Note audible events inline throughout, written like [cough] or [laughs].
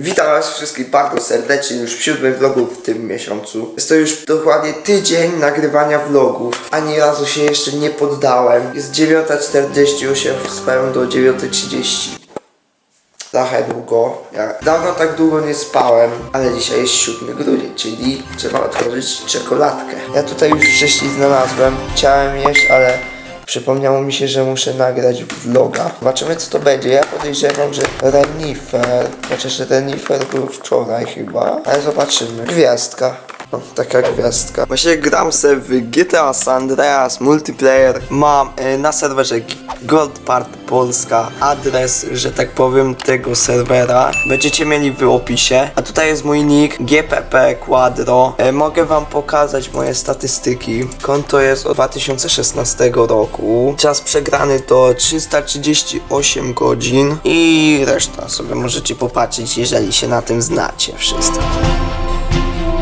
Witam was wszystkich bardzo serdecznie już w siódmym vlogu w tym miesiącu. Jest to już dokładnie tydzień nagrywania vlogów. Ani razu się jeszcze nie poddałem. Jest 9.48, spałem do 9.30. Trochę długo. Ja dawno tak długo nie spałem, ale dzisiaj jest 7 grudzień, czyli trzeba otworzyć czekoladkę. Ja tutaj już wcześniej znalazłem. Chciałem jeść, ale przypomniało mi się, że muszę nagrać vloga. Zobaczymy co to będzie. Ja podejrzewam, że renifer, chociaż renifer był wczoraj chyba, ale zobaczymy. Gwiazdka. No, taka gwiazdka. Właśnie gram se w GTA San Andreas Multiplayer. Mam e, na serwerze Gold Part Polska adres, że tak powiem, tego serwera. Będziecie mieli w opisie. A tutaj jest mój nick GPP Quadro. E, mogę wam pokazać moje statystyki. Konto jest od 2016 roku. Czas przegrany to 338 godzin i reszta sobie możecie popatrzeć, jeżeli się na tym znacie wszyscy.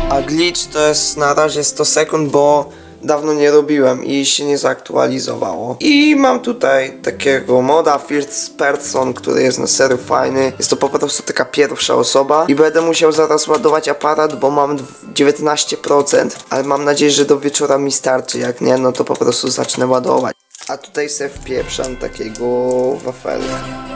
A glitch to jest na razie 100 sekund, bo dawno nie robiłem i się nie zaktualizowało. I mam tutaj takiego moda First Person, który jest na serio fajny. Jest to po prostu taka pierwsza osoba i będę musiał zaraz ładować aparat, bo mam dw- 19%, ale mam nadzieję, że do wieczora mi starczy. Jak nie, no to po prostu zacznę ładować. A tutaj se wpieprzam takiego wafelka.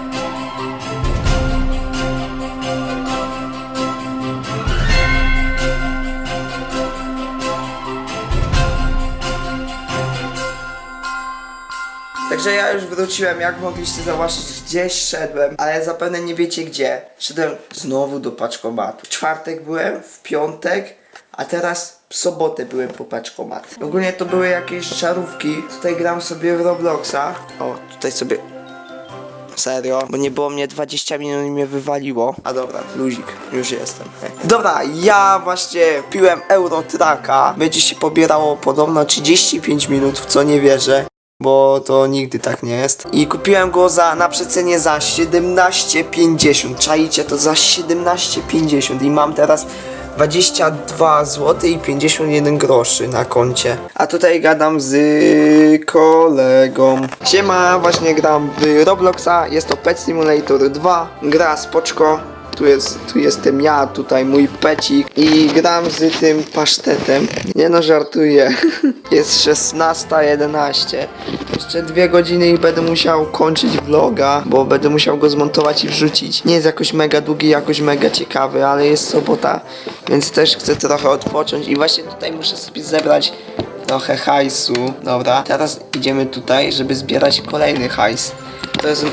Także ja już wróciłem, jak mogliście zauważyć, gdzieś szedłem, ale zapewne nie wiecie gdzie. Szedłem znowu do paczkomatu. W czwartek byłem, w piątek, a teraz w sobotę byłem po paczkomat. Ogólnie to były jakieś czarówki. Tutaj gram sobie w Robloxa. O, tutaj sobie Serio? Bo nie było mnie 20 minut i mnie wywaliło. A dobra, luzik, już jestem. [laughs] Dobra, ja właśnie piłem Eurotraka. Będzie się pobierało podobno 35 minut, w co nie wierzę. Bo to nigdy tak nie jest. I kupiłem go za, na przecenie za 17,50. Czajcie to za 17,50 i mam teraz 22 zł i 51 groszy na koncie. A tutaj gadam z kolegą. Siema, właśnie gram w Robloxa. Jest to Pet Simulator 2. Gra spoczko. Tu jest, tu jestem ja, tutaj mój pecik i gram z tym pasztetem. Nie no, żartuję. [laughs] Jest 16.11. Jeszcze dwie godziny i będę musiał kończyć vloga, bo będę musiał go zmontować i wrzucić. Nie jest jakoś mega długi, jakoś mega ciekawy, ale jest sobota, więc też chcę trochę odpocząć i właśnie tutaj muszę sobie zebrać trochę hajsu. Dobra, teraz idziemy tutaj, żeby zbierać kolejny hajs. To jest.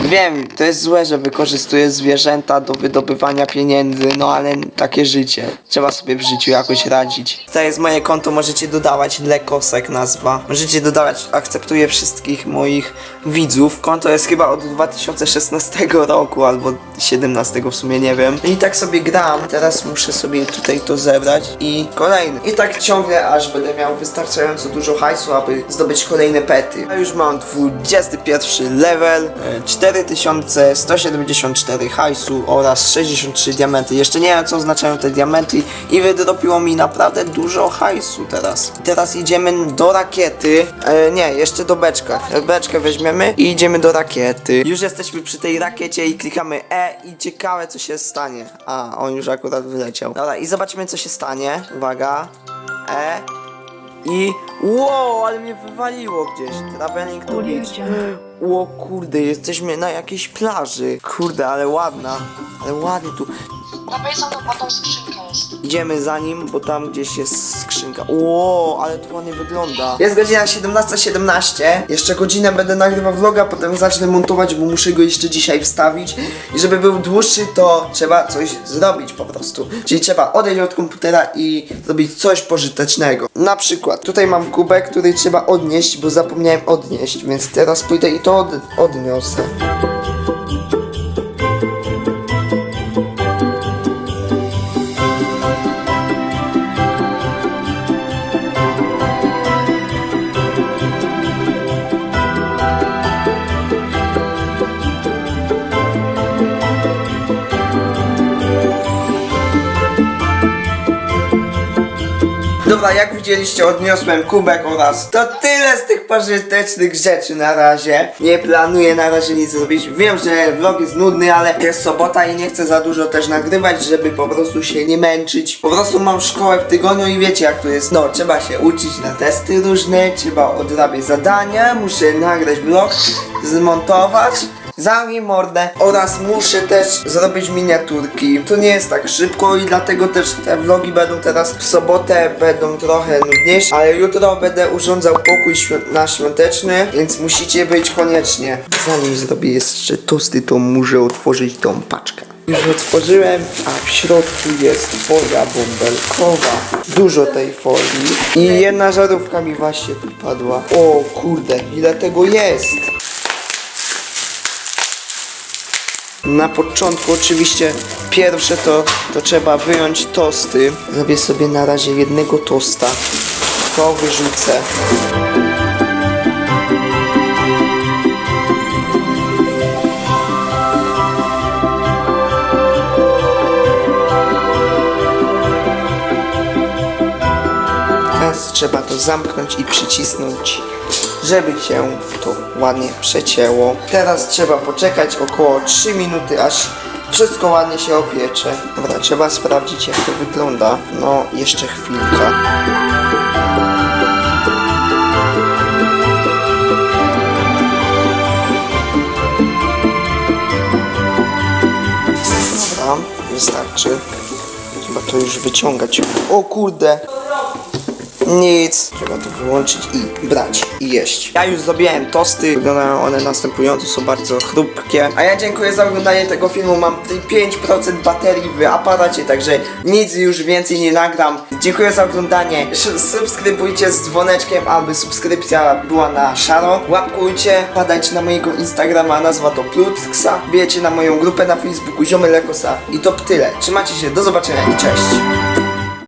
Wiem, to jest złe, że wykorzystuję zwierzęta do wydobywania pieniędzy, no ale takie życie. Trzeba sobie w życiu jakoś radzić. To jest moje konto, możecie dodawać Lekosek nazwa. Możecie dodawać, akceptuję wszystkich moich widzów. Konto jest chyba od 2016 roku albo 17 w sumie nie wiem. I tak sobie gram. Teraz muszę sobie tutaj to zebrać i kolejny. I tak ciągle aż będę miał wystarczająco dużo hajsu, aby zdobyć kolejne pety. Już mam 21 level, e, 4174 hajsu oraz 63 diamenty. Jeszcze nie wiem co oznaczają te diamenty i wydropiło mi naprawdę dużo hajsu teraz. I teraz idziemy do rakiety. E, nie, jeszcze do beczka. Beczkę weźmiemy i idziemy do rakiety. Już jesteśmy przy tej rakiecie i klikamy E i ciekawe co się stanie. A, on już akurat wyleciał. Dobra, i zobaczymy co się stanie. Uwaga. E. I... Wow, ale mnie wywaliło gdzieś. Traveling to beach. O kurde, jesteśmy na jakiejś plaży. Kurde, ale ładna. Ale ładnie tu. Za mną, bo tą skrzynka jest. Idziemy za nim, bo tam gdzieś jest skrzynka. Ło, ale to ładnie wygląda. Jest godzina 17.17. Jeszcze godzinę będę nagrywał vloga, potem zacznę montować, bo muszę go jeszcze dzisiaj wstawić. I żeby był dłuższy, to trzeba coś zrobić po prostu. Czyli trzeba odejść od komputera i zrobić coś pożytecznego. Na przykład, tutaj mam kubek, który trzeba odnieść, bo zapomniałem odnieść, więc teraz pójdę i to od odniosę. Dobra, jak widzieliście, odniosłem kubek oraz to tyle z tych pożytecznych rzeczy na razie. Nie planuję na razie nic zrobić. Wiem, że vlog jest nudny, ale jest sobota i nie chcę za dużo też nagrywać, żeby po prostu się nie męczyć. Po prostu mam szkołę w tygodniu i wiecie jak to jest. No, trzeba się uczyć na testy różne, trzeba odrabiać zadania, muszę nagrać vlog, zmontować. Zamknij mordę oraz muszę też zrobić miniaturki. To nie jest tak szybko i dlatego też te vlogi będą teraz w sobotę, będą trochę nudniejsze, ale jutro będę urządzał pokój na świąteczny, więc musicie być koniecznie. Zanim zrobię jeszcze tosty, to muszę otworzyć tą paczkę. Już otworzyłem, a w środku jest folia bąbelkowa. Dużo tej folii. I jedna żarówka mi właśnie tu padła. O kurde, ile tego jest? Na początku oczywiście pierwsze to, to trzeba wyjąć tosty. Zrobię sobie na razie jednego tosta. To wyrzucę. Teraz trzeba to zamknąć i przycisnąć, żeby się to ładnie przecięło. Teraz trzeba poczekać około 3 minuty, aż wszystko ładnie się opiecze. Dobra, trzeba sprawdzić jak to wygląda. No, jeszcze chwilkę. Dobra, wystarczy. Trzeba to już wyciągać. O kurde! Nic. Trzeba to wyłączyć i brać i jeść. Ja już zrobiłem tosty. Wyglądają one następująco, są bardzo chrupkie. A ja dziękuję za oglądanie tego filmu. Mam tutaj 5% baterii w aparacie, także nic już więcej nie nagram. Dziękuję za oglądanie. Subskrybujcie z dzwoneczkiem, aby subskrypcja była na szaro. Łapkujcie, padajcie na mojego Instagrama, nazwa to Plutksa. Wiecie na moją grupę na Facebooku Ziomy Lekosa. I to tyle. Trzymajcie się, do zobaczenia i cześć.